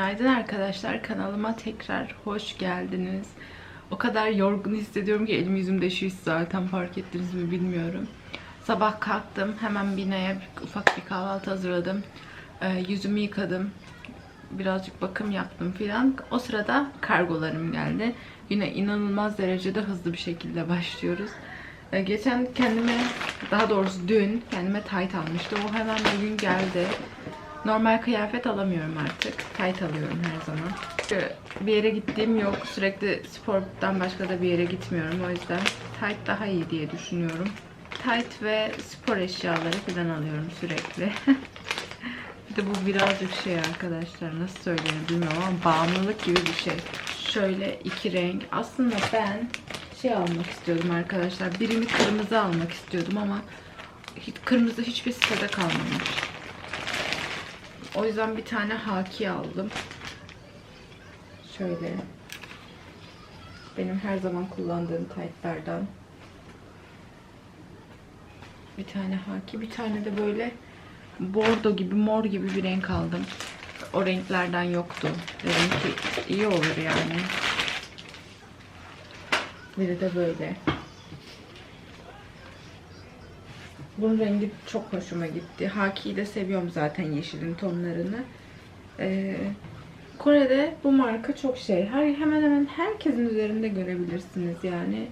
Günaydın arkadaşlar. Kanalıma tekrar hoş geldiniz. O kadar yorgun hissediyorum ki elim yüzümde şiş zaten fark ettiniz mi bilmiyorum. Sabah kalktım. Hemen binaya ufak bir kahvaltı hazırladım. Ee, yüzümü yıkadım. Birazcık bakım yaptım filan. O sırada kargolarım geldi. Yine inanılmaz derecede hızlı bir şekilde başlıyoruz. Ee, geçen kendime, daha doğrusu dün kendime tight almıştım. O hemen bugün geldi. Normal kıyafet alamıyorum artık. Tight alıyorum her zaman. Çünkü bir yere gittiğim yok. Sürekli spordan başka da bir yere gitmiyorum. O yüzden tight daha iyi diye düşünüyorum. Tight ve spor eşyaları falan alıyorum sürekli. bir de bu birazcık şey arkadaşlar nasıl söyleyeyim bilmiyorum ama bağımlılık gibi bir şey. Şöyle iki renk. Aslında ben şey almak istiyordum arkadaşlar. Birini kırmızı almak istiyordum ama kırmızı hiçbir sitede kalmamış. O yüzden bir tane haki aldım. Şöyle. Benim her zaman kullandığım taytlardan. Bir tane haki, bir tane de böyle bordo gibi, mor gibi bir renk aldım. O renklerden yoktu. Dedim ki iyi olur yani. Biri de böyle. Bunun rengi çok hoşuma gitti. Haki'yi de seviyorum zaten yeşilin tonlarını. Ee, Kore'de bu marka çok şey. Her, hemen hemen herkesin üzerinde görebilirsiniz yani.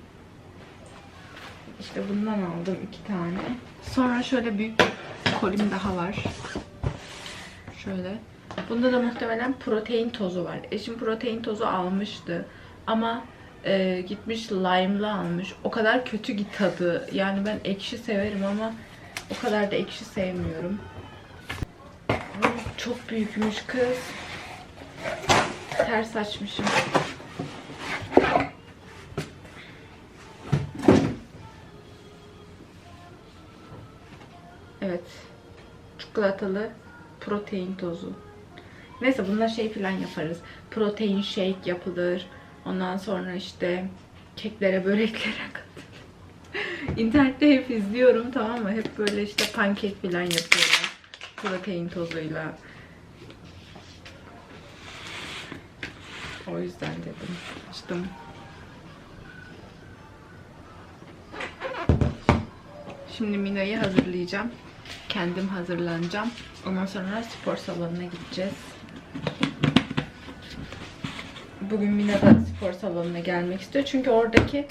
İşte bundan aldım iki tane. Sonra şöyle büyük bir kolim daha var. Şöyle. Bunda da muhtemelen protein tozu var. Eşim protein tozu almıştı. Ama e, gitmiş lime'lı almış. O kadar kötü ki tadı. Yani ben ekşi severim ama o kadar da ekşi sevmiyorum. Çok büyükmüş kız. Ters açmışım. Evet. Çikolatalı protein tozu. Neyse bunlar şey falan yaparız. Protein shake yapılır. Ondan sonra işte keklere, böreklere katılır. İnternette hep izliyorum tamam mı? Hep böyle işte pankek falan yapıyorlar. Protein tozuyla. O yüzden dedim. Açtım. Şimdi Mina'yı hazırlayacağım. Kendim hazırlanacağım. Ondan sonra spor salonuna gideceğiz. Bugün Mina da spor salonuna gelmek istiyor. Çünkü oradaki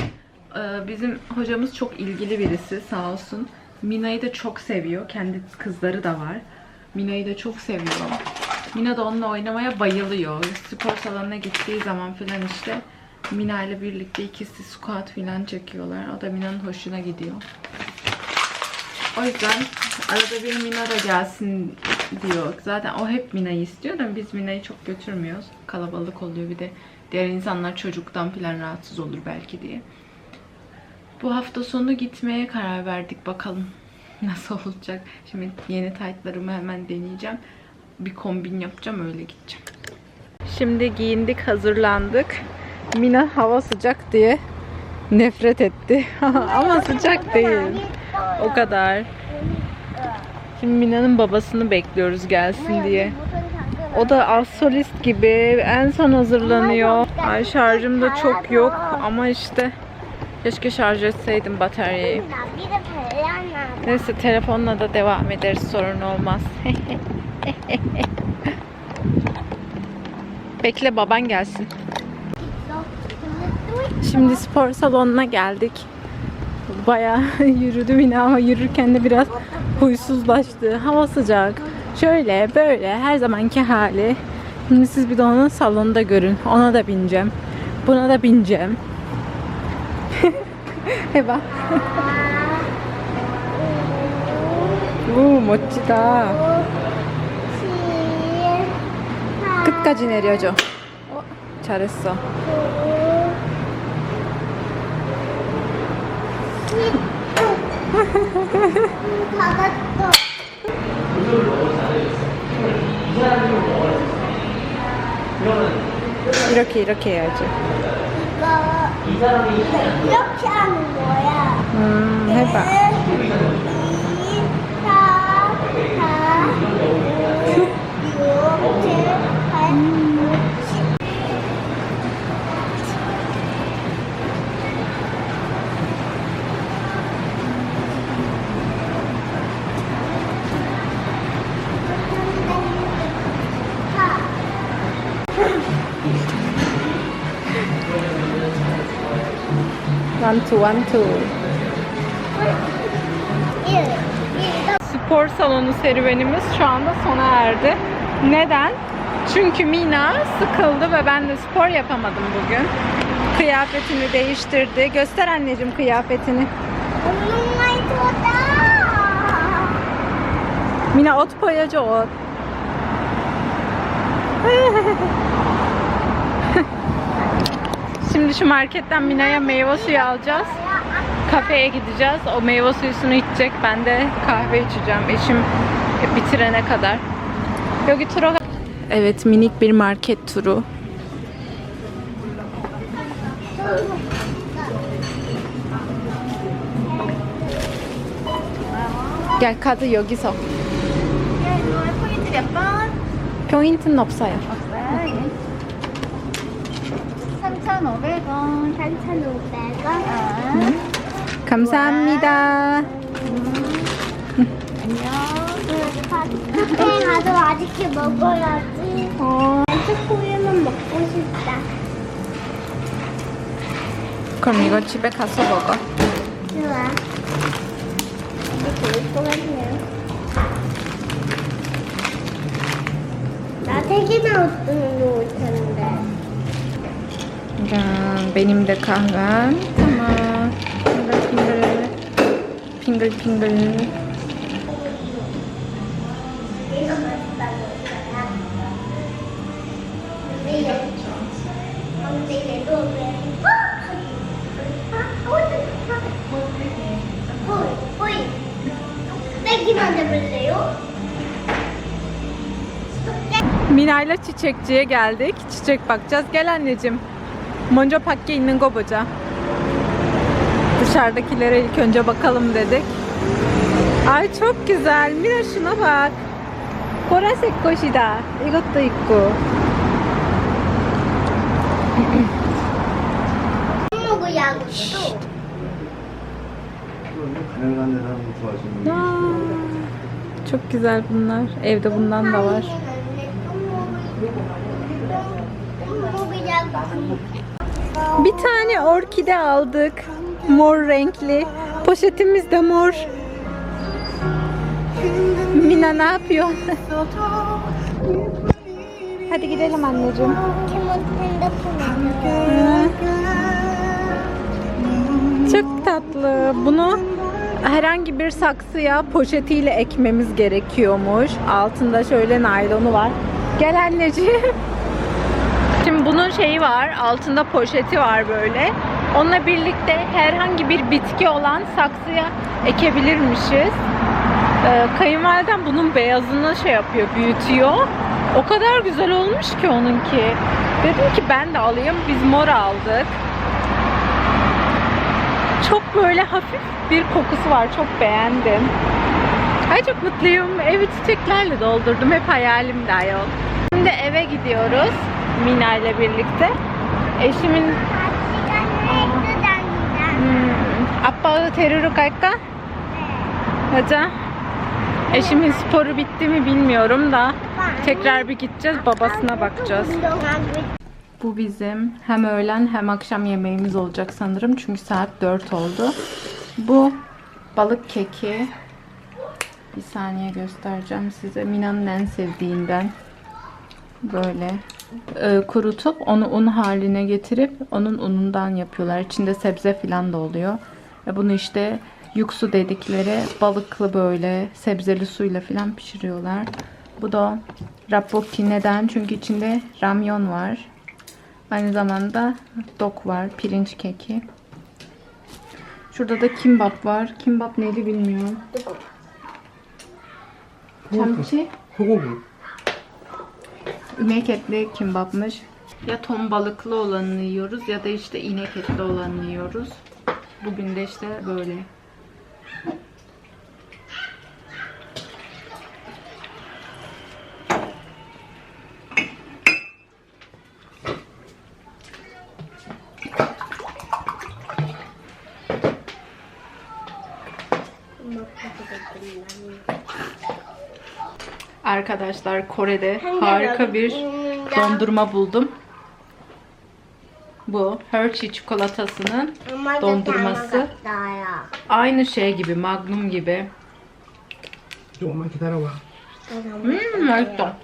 bizim hocamız çok ilgili birisi sağ olsun. Mina'yı da çok seviyor. Kendi kızları da var. Mina'yı da çok seviyor. Mina da onunla oynamaya bayılıyor. Spor salonuna gittiği zaman filan işte Mina ile birlikte ikisi squat filan çekiyorlar. O da Mina'nın hoşuna gidiyor. O yüzden arada bir Mina da gelsin diyor. Zaten o hep Mina'yı istiyor da biz Mina'yı çok götürmüyoruz. Kalabalık oluyor bir de diğer insanlar çocuktan falan rahatsız olur belki diye. Bu hafta sonu gitmeye karar verdik bakalım nasıl olacak. Şimdi yeni taytlarımı hemen deneyeceğim. Bir kombin yapacağım öyle gideceğim. Şimdi giyindik hazırlandık. Mina hava sıcak diye nefret etti. Ama sıcak değil. O kadar. Şimdi Mina'nın babasını bekliyoruz gelsin diye. O da az solist gibi en son hazırlanıyor. Ay şarjım da çok yok ama işte keşke şarj etseydim bataryayı. Neyse telefonla da devam ederiz sorun olmaz. Bekle baban gelsin. Şimdi spor salonuna geldik. Bayağı yürüdüm yine ama yürürken de biraz huysuzlaştı. Hava sıcak. Şöyle böyle her zamanki hali. Şimdi siz bir de onun salonunda görün. Ona da bineceğim. Buna da bineceğim. 해봐. 오, 멋지다. 끝까지 내려줘. 어, 잘했어. 이렇게 이렇게 해야지. 이거 이렇게 하는 거야. 음, 해봐. 1, 2, 3, 4, 5, 6, 7, two, one, two. Spor salonu serüvenimiz şu anda sona erdi. Neden? Çünkü Mina sıkıldı ve ben de spor yapamadım bugün. Kıyafetini değiştirdi. Göster anneciğim kıyafetini. Mina ot boyacı ot. Şimdi şu marketten Mina'ya meyve suyu alacağız. Kafeye gideceğiz. O meyve suyusunu içecek. Ben de kahve içeceğim. Eşim bitirene kadar. Yogi turu. Evet minik bir market turu. Gel 카드 여기서. 포인트 몇 번? 포인트는 없어요. 3,500원. 3,500원. 감사합니다. 카페에 가서 아직게 먹어야지. 어, 초코우유만 먹고 싶다. 그럼 이거 집에 가서 먹어. 좋아. 이거 좋을 것 같네요. 나 세 개나 옷도 올 텐데. fincan. Benim de kahvem. Tamam. Pingıl pingıl. Pingıl pingıl. Mirayla çiçekçiye geldik. Çiçek bakacağız. Gel anneciğim. Monca pakke 있는 거 보자. Dışarıdakilere ilk önce bakalım dedik. Ay çok güzel. Mina şuna bak. 보라색 꽃이다. 이것도 있고. 먹고 야구도. 가능한 데를 한번 좋아하시는 Aa, çok güzel bunlar. Evde bundan da var. Bir tane orkide aldık. Mor renkli. Poşetimiz de mor. Mina ne yapıyor? Hadi gidelim anneciğim. Çok tatlı. Bunu herhangi bir saksıya poşetiyle ekmemiz gerekiyormuş. Altında şöyle naylonu var. Gel anneciğim. Bunun şeyi var. Altında poşeti var böyle. Onunla birlikte herhangi bir bitki olan saksıya ekebilirmişiz. Ee, kayınvalidem bunun beyazını şey yapıyor, büyütüyor. O kadar güzel olmuş ki onunki. Dedim ki ben de alayım. Biz mor aldık. Çok böyle hafif bir kokusu var. Çok beğendim. Ay çok mutluyum. Evi çiçeklerle doldurdum. Hep hayalimdi ayol. Şimdi eve gidiyoruz. Mina ile birlikte. Eşimin... Hmm. Appağı terörü kayka. Hoca. Eşimin sporu bitti mi bilmiyorum da tekrar bir gideceğiz babasına bakacağız. Bu bizim hem öğlen hem akşam yemeğimiz olacak sanırım. Çünkü saat 4 oldu. Bu balık keki. Bir saniye göstereceğim size. Mina'nın en sevdiğinden böyle e, kurutup onu un haline getirip onun unundan yapıyorlar. İçinde sebze falan da oluyor. E, bunu işte yuksu dedikleri balıklı böyle sebzeli suyla falan pişiriyorlar. Bu da rabbokki neden? Çünkü içinde ramyon var. Aynı zamanda dok var, pirinç keki. Şurada da kimbap var. Kimbap neydi bilmiyorum. Kimchi. Bulgur. İnek etli kimbapmış. Ya ton balıklı olanını yiyoruz ya da işte inek etli olanını yiyoruz. Bugün de işte böyle. Arkadaşlar Kore'de harika bir dondurma buldum. Bu Hershey çikolatasının 엄마가 Dondurması. 닮아갔어요. aynı şey gibi, Magnum gibi. 조금만 기다려봐. 음, 맛있다.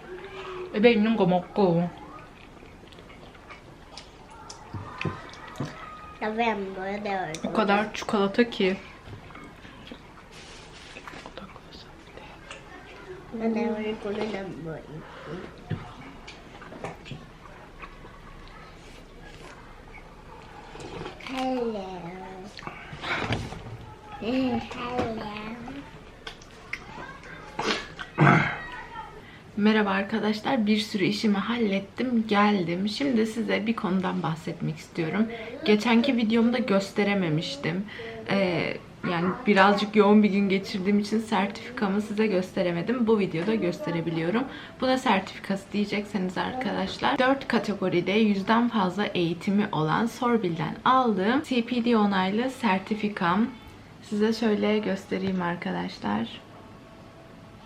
입에 있는 거 먹고. 나왜안 보여 내 얼굴? O kadar çikolata ki. Hello. Merhaba arkadaşlar. Bir sürü işimi hallettim, geldim. Şimdi size bir konudan bahsetmek istiyorum. Geçenki videomda gösterememiştim. Ee, yani birazcık yoğun bir gün geçirdiğim için sertifikamı size gösteremedim. Bu videoda gösterebiliyorum. Bu da sertifikası diyecekseniz arkadaşlar. 4 kategoride yüzden fazla eğitimi olan Sorbil'den aldığım CPD onaylı sertifikam. Size şöyle göstereyim arkadaşlar.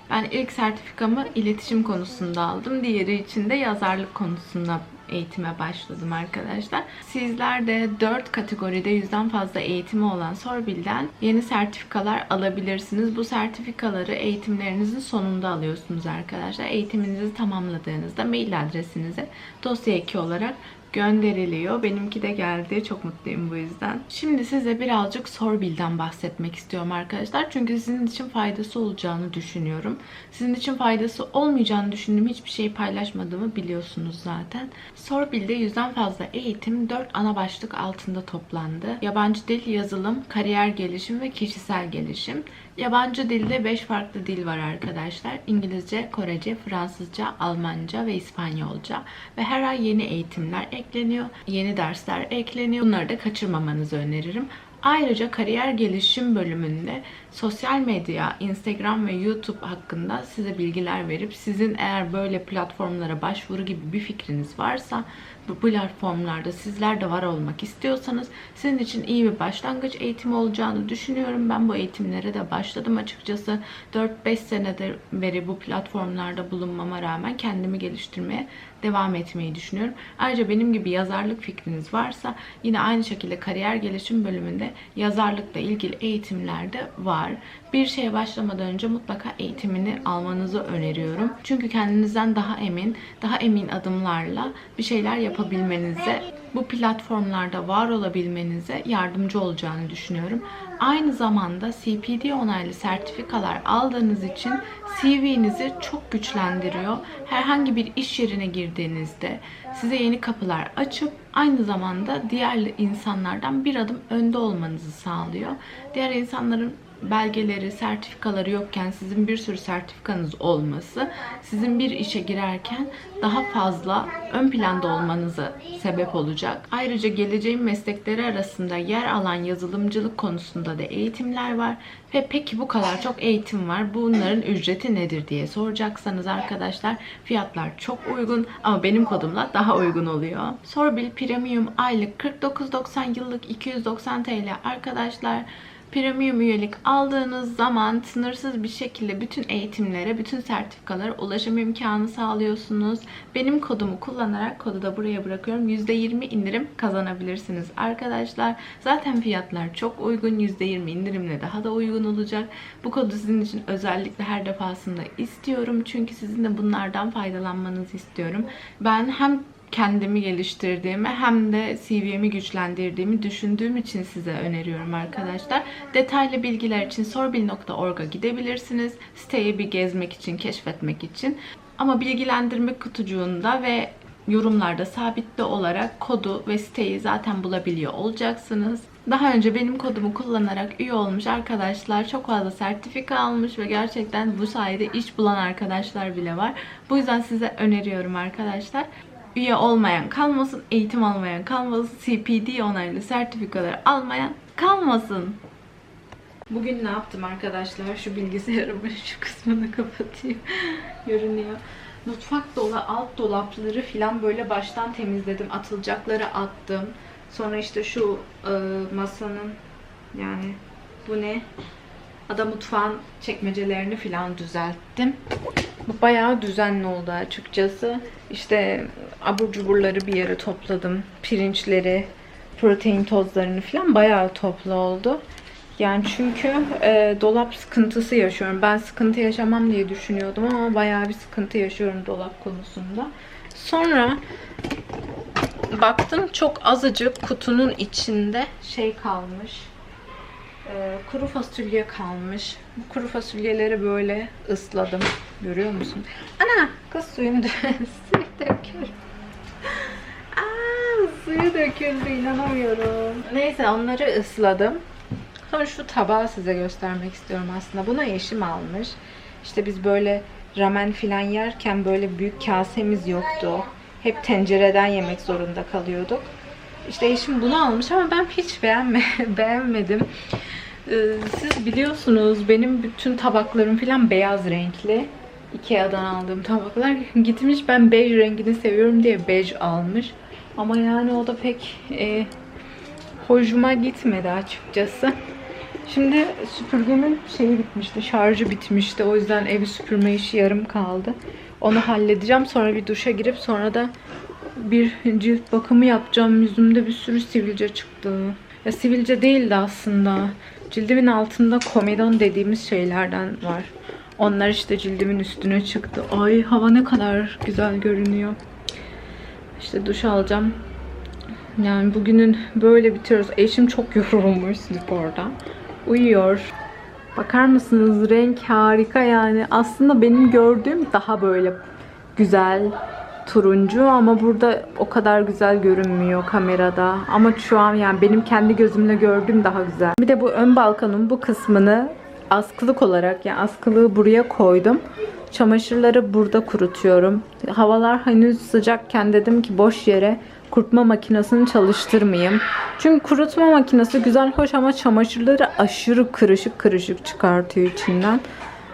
Ben ilk sertifikamı iletişim konusunda aldım. Diğeri için de yazarlık konusunda eğitime başladım arkadaşlar. Sizler de 4 kategoride yüzden fazla eğitimi olan Sorbil'den yeni sertifikalar alabilirsiniz. Bu sertifikaları eğitimlerinizin sonunda alıyorsunuz arkadaşlar. Eğitiminizi tamamladığınızda mail adresinize dosya eki olarak gönderiliyor. Benimki de geldi. Çok mutluyum bu yüzden. Şimdi size birazcık Sorbil'den bahsetmek istiyorum arkadaşlar. Çünkü sizin için faydası olacağını düşünüyorum. Sizin için faydası olmayacağını düşündüğüm hiçbir şeyi paylaşmadığımı biliyorsunuz zaten. Sorbil'de yüzden fazla eğitim 4 ana başlık altında toplandı. Yabancı dil, yazılım, kariyer gelişim ve kişisel gelişim. Yabancı dilde 5 farklı dil var arkadaşlar. İngilizce, Korece, Fransızca, Almanca ve İspanyolca. Ve her ay yeni eğitimler ekleniyor. Yeni dersler ekleniyor. Bunları da kaçırmamanızı öneririm. Ayrıca kariyer gelişim bölümünde sosyal medya, Instagram ve YouTube hakkında size bilgiler verip sizin eğer böyle platformlara başvuru gibi bir fikriniz varsa bu platformlarda sizler de var olmak istiyorsanız sizin için iyi bir başlangıç eğitimi olacağını düşünüyorum. Ben bu eğitimlere de başladım açıkçası. 4-5 senedir beri bu platformlarda bulunmama rağmen kendimi geliştirmeye devam etmeyi düşünüyorum. Ayrıca benim gibi yazarlık fikriniz varsa yine aynı şekilde kariyer gelişim bölümünde yazarlıkla ilgili eğitimler de var. Bir şeye başlamadan önce mutlaka eğitimini almanızı öneriyorum. Çünkü kendinizden daha emin, daha emin adımlarla bir şeyler yapabilmenize, bu platformlarda var olabilmenize yardımcı olacağını düşünüyorum. Aynı zamanda CPD onaylı sertifikalar aldığınız için CV'nizi çok güçlendiriyor. Herhangi bir iş yerine girdiğinizde size yeni kapılar açıp aynı zamanda diğer insanlardan bir adım önde olmanızı sağlıyor. Diğer insanların belgeleri, sertifikaları yokken sizin bir sürü sertifikanız olması sizin bir işe girerken daha fazla ön planda olmanızı sebep olacak. Ayrıca geleceğin meslekleri arasında yer alan yazılımcılık konusunda da eğitimler var. Ve peki bu kadar çok eğitim var. Bunların ücreti nedir diye soracaksanız arkadaşlar fiyatlar çok uygun ama benim kodumla daha uygun oluyor. Sorbil Premium aylık 49.90 yıllık 290 TL arkadaşlar. Premium üyelik aldığınız zaman sınırsız bir şekilde bütün eğitimlere, bütün sertifikalara ulaşım imkanı sağlıyorsunuz. Benim kodumu kullanarak kodu da buraya bırakıyorum. %20 indirim kazanabilirsiniz arkadaşlar. Zaten fiyatlar çok uygun. %20 indirimle daha da uygun olacak. Bu kodu sizin için özellikle her defasında istiyorum. Çünkü sizin de bunlardan faydalanmanızı istiyorum. Ben hem kendimi geliştirdiğimi hem de CV'mi güçlendirdiğimi düşündüğüm için size öneriyorum arkadaşlar. Detaylı bilgiler için sorbil.org'a gidebilirsiniz. Siteyi bir gezmek için, keşfetmek için. Ama bilgilendirme kutucuğunda ve yorumlarda sabitli olarak kodu ve siteyi zaten bulabiliyor olacaksınız. Daha önce benim kodumu kullanarak üye olmuş arkadaşlar çok fazla sertifika almış ve gerçekten bu sayede iş bulan arkadaşlar bile var. Bu yüzden size öneriyorum arkadaşlar üye olmayan kalmasın, eğitim almayan kalmasın, CPD onaylı sertifikaları almayan kalmasın. Bugün ne yaptım arkadaşlar? Şu bilgisayarımın şu kısmını kapatayım. Görünüyor. Mutfak dola, alt dolapları falan böyle baştan temizledim. Atılacakları attım. Sonra işte şu e, masanın yani bu ne? Ada mutfağın çekmecelerini falan düzelttim. Bayağı düzenli oldu açıkçası. İşte abur cuburları bir yere topladım. Pirinçleri, protein tozlarını falan bayağı toplu oldu. Yani çünkü e, dolap sıkıntısı yaşıyorum. Ben sıkıntı yaşamam diye düşünüyordum ama bayağı bir sıkıntı yaşıyorum dolap konusunda. Sonra baktım çok azıcık kutunun içinde şey kalmış. E, kuru fasulye kalmış. Bu kuru fasulyeleri böyle ısladım. Görüyor musun? Ana kız suyum dö- suyu döküldü. Suyu döküldü inanamıyorum. Neyse onları ısladım. Sonra şu tabağı size göstermek istiyorum aslında. Buna eşim almış. İşte biz böyle ramen filan yerken böyle büyük kasemiz yoktu. Hep tencereden yemek zorunda kalıyorduk. İşte eşim bunu almış ama ben hiç beğenme beğenmedim. Ee, siz biliyorsunuz benim bütün tabaklarım filan beyaz renkli. Ikea'dan aldığım tabaklar gitmiş ben bej rengini seviyorum diye bej almış. Ama yani o da pek e, hoşuma gitmedi açıkçası. Şimdi süpürgemin şeyi bitmişti, şarjı bitmişti. O yüzden evi süpürme işi yarım kaldı. Onu halledeceğim. Sonra bir duşa girip sonra da bir cilt bakımı yapacağım. Yüzümde bir sürü sivilce çıktı. Ya sivilce değildi aslında. Cildimin altında komedon dediğimiz şeylerden var. Onlar işte cildimin üstüne çıktı. Ay hava ne kadar güzel görünüyor. İşte duş alacağım. Yani bugünün böyle bitiriyoruz. Eşim çok yorulmuş sporda. Uyuyor. Bakar mısınız renk harika yani. Aslında benim gördüğüm daha böyle güzel turuncu ama burada o kadar güzel görünmüyor kamerada. Ama şu an yani benim kendi gözümle gördüğüm daha güzel. Bir de bu ön balkonun bu kısmını askılık olarak yani askılığı buraya koydum. Çamaşırları burada kurutuyorum. Havalar henüz sıcakken dedim ki boş yere kurutma makinesini çalıştırmayayım. Çünkü kurutma makinesi güzel hoş ama çamaşırları aşırı kırışık kırışık çıkartıyor içinden.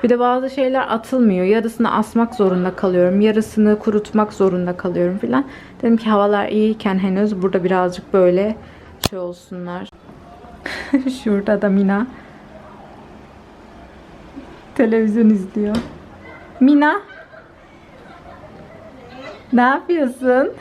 Bir de bazı şeyler atılmıyor. Yarısını asmak zorunda kalıyorum. Yarısını kurutmak zorunda kalıyorum filan. Dedim ki havalar iyiyken henüz burada birazcık böyle şey olsunlar. Şurada da Mina televizyon izliyor. Mina ne yapıyorsun?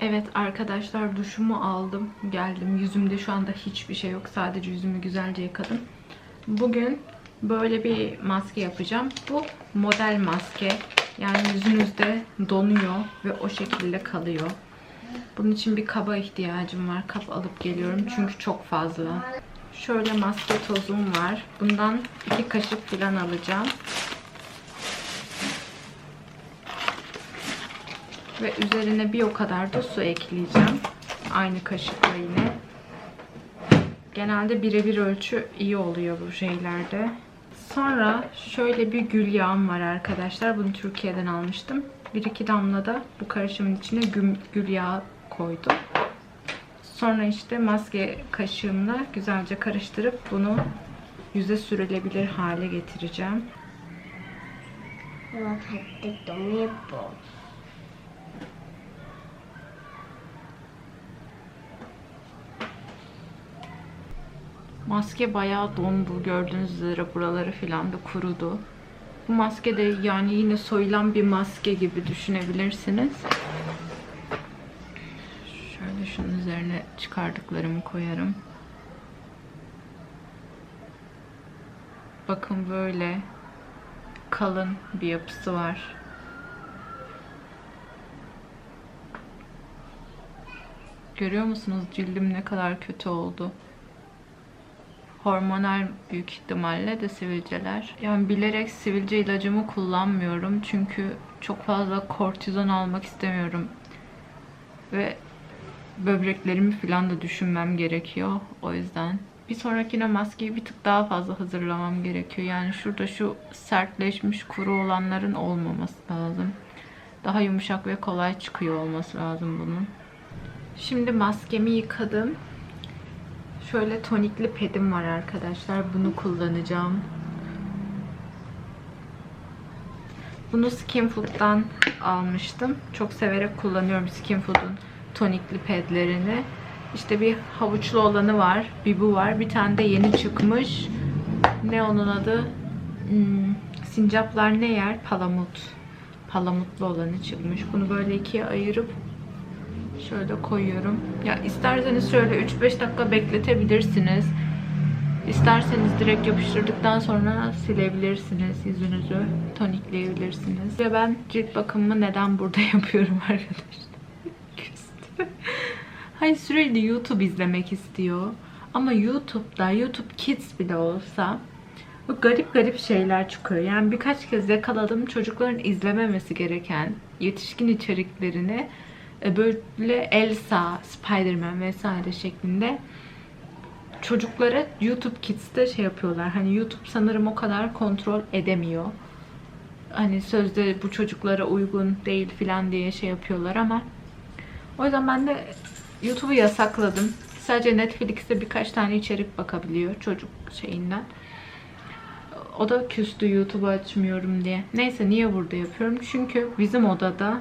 Evet arkadaşlar duşumu aldım. Geldim. Yüzümde şu anda hiçbir şey yok. Sadece yüzümü güzelce yıkadım. Bugün böyle bir maske yapacağım. Bu model maske. Yani yüzünüzde donuyor ve o şekilde kalıyor. Bunun için bir kaba ihtiyacım var. Kap alıp geliyorum çünkü çok fazla. Şöyle maske tozum var. Bundan iki kaşık falan alacağım. Ve üzerine bir o kadar da su ekleyeceğim. Aynı kaşıkla yine. Genelde birebir ölçü iyi oluyor bu şeylerde. Sonra şöyle bir gül yağım var arkadaşlar. Bunu Türkiye'den almıştım. Bir iki damla da bu karışımın içine gül, gül yağı koydum. Sonra işte maske kaşığımla güzelce karıştırıp bunu yüze sürülebilir hale getireceğim. Maske bayağı dondu. Gördüğünüz üzere buraları filan da kurudu. Bu maske de yani yine soyulan bir maske gibi düşünebilirsiniz. Şöyle şunun üzerine çıkardıklarımı koyarım. Bakın böyle kalın bir yapısı var. Görüyor musunuz cildim ne kadar kötü oldu? Hormonal büyük ihtimalle de sivilceler. Yani bilerek sivilce ilacımı kullanmıyorum. Çünkü çok fazla kortizon almak istemiyorum. Ve böbreklerimi falan da düşünmem gerekiyor. O yüzden. Bir sonrakine maskeyi bir tık daha fazla hazırlamam gerekiyor. Yani şurada şu sertleşmiş kuru olanların olmaması lazım. Daha yumuşak ve kolay çıkıyor olması lazım bunun. Şimdi maskemi yıkadım. Şöyle tonikli pedim var arkadaşlar. Bunu kullanacağım. Bunu Skin Food'dan almıştım. Çok severek kullanıyorum Skin Food'un tonikli pedlerini. İşte bir havuçlu olanı var. Bir bu var. Bir tane de yeni çıkmış. Ne onun adı? Hmm, sincaplar ne yer? Palamut. Palamutlu olanı çıkmış. Bunu böyle ikiye ayırıp şöyle koyuyorum. Ya isterseniz şöyle 3-5 dakika bekletebilirsiniz. İsterseniz direkt yapıştırdıktan sonra silebilirsiniz yüzünüzü. Tonikleyebilirsiniz. Ve ben cilt bakımımı neden burada yapıyorum arkadaşlar? Küstüm. Hayır sürekli YouTube izlemek istiyor. Ama YouTube'da, YouTube Kids bile olsa garip garip şeyler çıkıyor. Yani birkaç kez yakaladım çocukların izlememesi gereken yetişkin içeriklerini böyle Elsa, Spider-Man vesaire şeklinde çocuklara YouTube Kids'te şey yapıyorlar. Hani YouTube sanırım o kadar kontrol edemiyor. Hani sözde bu çocuklara uygun değil filan diye şey yapıyorlar ama o yüzden ben de YouTube'u yasakladım. Sadece Netflix'te birkaç tane içerik bakabiliyor çocuk şeyinden. O da küstü YouTube'u açmıyorum diye. Neyse niye burada yapıyorum? Çünkü bizim odada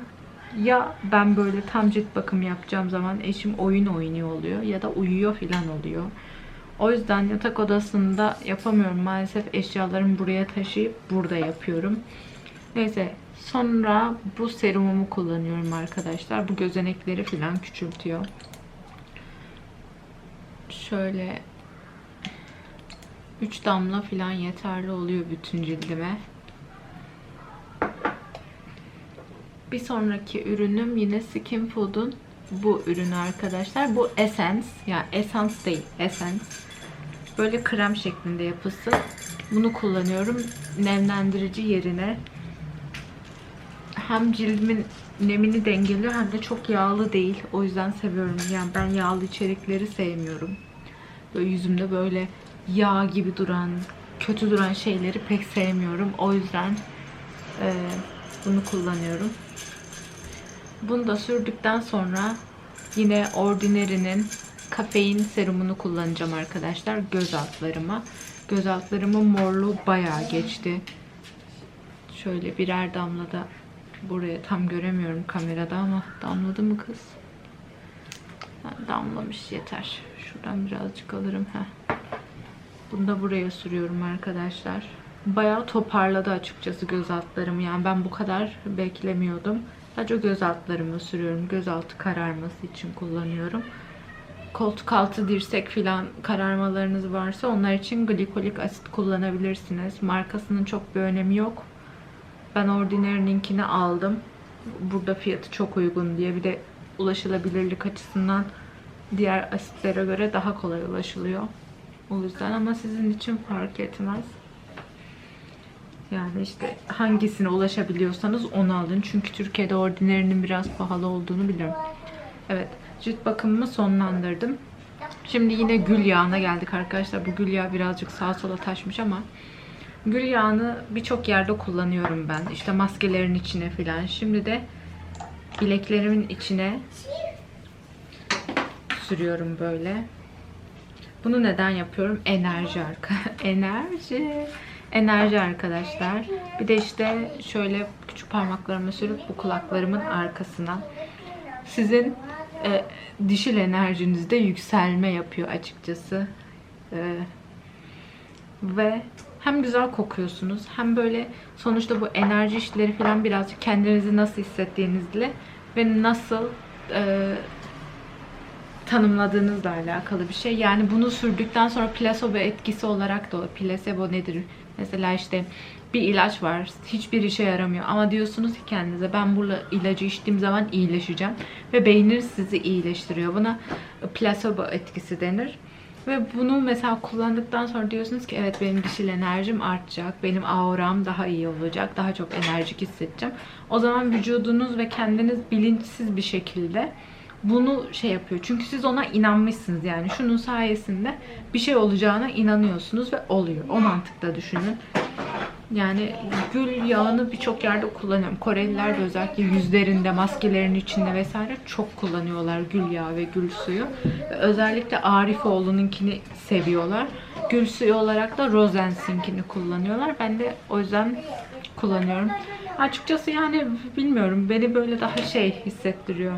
ya ben böyle tam cilt bakım yapacağım zaman eşim oyun oynuyor oluyor ya da uyuyor filan oluyor. O yüzden yatak odasında yapamıyorum. Maalesef eşyalarımı buraya taşıyıp burada yapıyorum. Neyse sonra bu serumumu kullanıyorum arkadaşlar. Bu gözenekleri filan küçültüyor. Şöyle 3 damla filan yeterli oluyor bütün cildime. Bir sonraki ürünüm yine Skin Food'un bu ürünü arkadaşlar. Bu Essence. Yani Essence değil. Essence. Böyle krem şeklinde yapısı. Bunu kullanıyorum nemlendirici yerine. Hem cildimin nemini dengeliyor hem de çok yağlı değil. O yüzden seviyorum. Yani ben yağlı içerikleri sevmiyorum. Böyle yüzümde böyle yağ gibi duran, kötü duran şeyleri pek sevmiyorum. O yüzden e, bunu kullanıyorum. Bunu da sürdükten sonra yine Ordinary'nin kafein serumunu kullanacağım arkadaşlar göz altlarıma. Göz altlarımın morluğu bayağı geçti. Şöyle birer damla da buraya tam göremiyorum kamerada ama damladı mı kız? Damlamış yeter. Şuradan birazcık alırım. Heh. Bunu da buraya sürüyorum arkadaşlar. Bayağı toparladı açıkçası göz altlarımı. Yani ben bu kadar beklemiyordum. Sadece göz altlarımı sürüyorum. Göz altı kararması için kullanıyorum. Koltuk altı dirsek filan kararmalarınız varsa onlar için glikolik asit kullanabilirsiniz. Markasının çok bir önemi yok. Ben Ordinary'ninkini aldım. Burada fiyatı çok uygun diye. Bir de ulaşılabilirlik açısından diğer asitlere göre daha kolay ulaşılıyor. O yüzden ama sizin için fark etmez. Yani işte hangisine ulaşabiliyorsanız onu alın. Çünkü Türkiye'de Ordinary'nin biraz pahalı olduğunu biliyorum. Evet. Cilt bakımımı sonlandırdım. Şimdi yine gül yağına geldik arkadaşlar. Bu gül yağı birazcık sağa sola taşmış ama gül yağını birçok yerde kullanıyorum ben. İşte maskelerin içine filan. Şimdi de bileklerimin içine sürüyorum böyle. Bunu neden yapıyorum? Enerji arka. Enerji. Enerji arkadaşlar. Bir de işte şöyle küçük parmaklarımı sürüp bu kulaklarımın arkasına. Sizin e, dişil enerjinizde yükselme yapıyor açıkçası. E, ve hem güzel kokuyorsunuz hem böyle sonuçta bu enerji işleri falan birazcık kendinizi nasıl hissettiğinizle ve nasıl e, tanımladığınızla alakalı bir şey. Yani bunu sürdükten sonra plasebo etkisi olarak da o plasebo nedir? Mesela işte bir ilaç var. Hiçbir işe yaramıyor. Ama diyorsunuz ki kendinize ben bu ilacı içtiğim zaman iyileşeceğim. Ve beyniniz sizi iyileştiriyor. Buna plasebo etkisi denir. Ve bunu mesela kullandıktan sonra diyorsunuz ki evet benim dişil enerjim artacak. Benim auram daha iyi olacak. Daha çok enerjik hissedeceğim. O zaman vücudunuz ve kendiniz bilinçsiz bir şekilde bunu şey yapıyor. Çünkü siz ona inanmışsınız yani. Şunun sayesinde bir şey olacağına inanıyorsunuz ve oluyor. O mantıkta düşünün. Yani gül yağını birçok yerde kullanıyorum. Koreliler de özellikle yüzlerinde, maskelerin içinde vesaire çok kullanıyorlar gül yağı ve gül suyu. Özellikle Arifoğlu'nunkini seviyorlar. Gül suyu olarak da Rosens'inkini kullanıyorlar. Ben de o yüzden kullanıyorum. Açıkçası yani bilmiyorum. Beni böyle daha şey hissettiriyor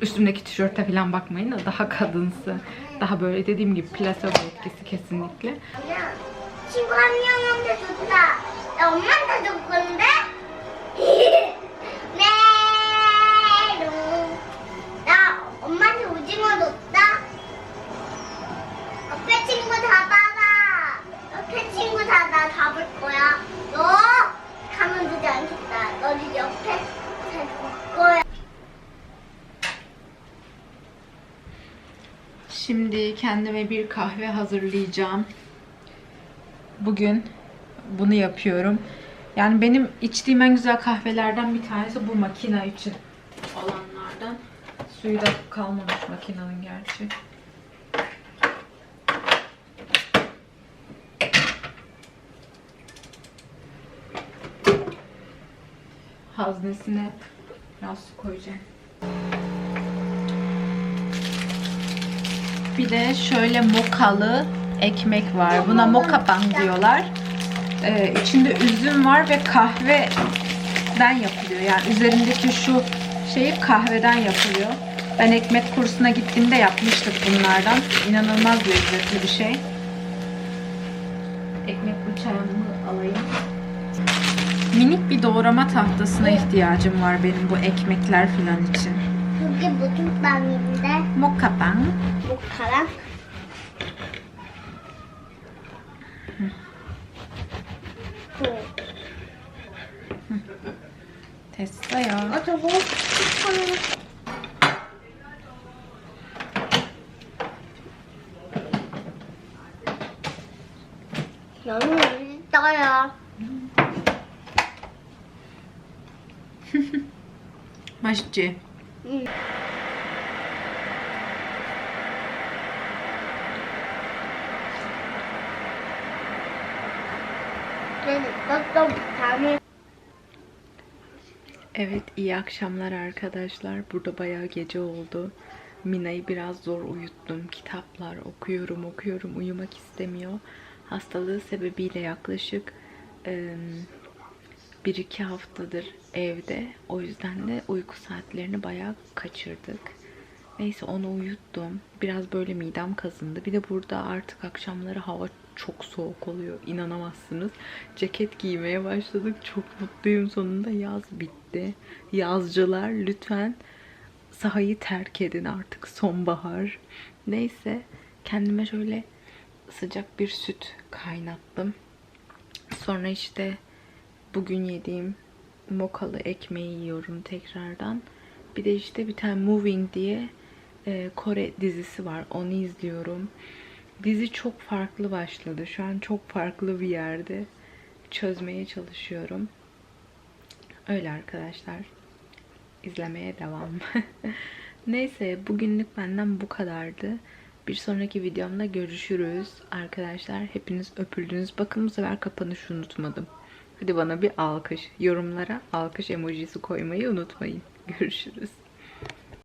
Üstümdeki tişörte falan bakmayın da daha kadınsı. Daha böyle dediğim gibi plasebo etkisi kesinlikle. 야, 친구 한 명한테 줬다. 나 엄마한테 줄 건데? Şimdi kendime bir kahve hazırlayacağım. Bugün bunu yapıyorum. Yani benim içtiğim en güzel kahvelerden bir tanesi bu makine için olanlardan. Suyu da kalmamış makinenin gerçi. Haznesine biraz su koyacağım. Bir de şöyle mokalı ekmek var. Buna moka bang diyorlar. Ee, içinde üzüm var ve kahveden yapılıyor. Yani üzerindeki şu şey kahveden yapılıyor. Ben ekmek kursuna gittiğimde yapmıştık bunlardan. İnanılmaz lezzetli bir şey. Ekmek bıçağımı alayım. Minik bir doğrama tahtasına ihtiyacım var benim bu ekmekler filan için. 그게 무슨 빵인데? Bang. 모카랑? 됐어요. 어, 저거 스티커는 너무 맛있어요. 맛있지? Evet iyi akşamlar arkadaşlar. Burada bayağı gece oldu. Mina'yı biraz zor uyuttum. Kitaplar okuyorum okuyorum uyumak istemiyor. Hastalığı sebebiyle yaklaşık e, bir iki haftadır evde. O yüzden de uyku saatlerini bayağı kaçırdık. Neyse onu uyuttum. Biraz böyle midem kazındı. Bir de burada artık akşamları hava çok soğuk oluyor. İnanamazsınız. Ceket giymeye başladık. Çok mutluyum. Sonunda yaz bitti. Yazcılar lütfen sahayı terk edin artık. Sonbahar. Neyse kendime şöyle sıcak bir süt kaynattım. Sonra işte bugün yediğim mokalı ekmeği yiyorum tekrardan. Bir de işte bir tane Moving diye e, Kore dizisi var. Onu izliyorum. Dizi çok farklı başladı. Şu an çok farklı bir yerde. Çözmeye çalışıyorum. Öyle arkadaşlar. İzlemeye devam. Neyse bugünlük benden bu kadardı. Bir sonraki videomda görüşürüz. Arkadaşlar hepiniz öpüldünüz. Bakın bu sefer kapanışı unutmadım. Hadi bana bir alkış. Yorumlara alkış emojisi koymayı unutmayın. Görüşürüz.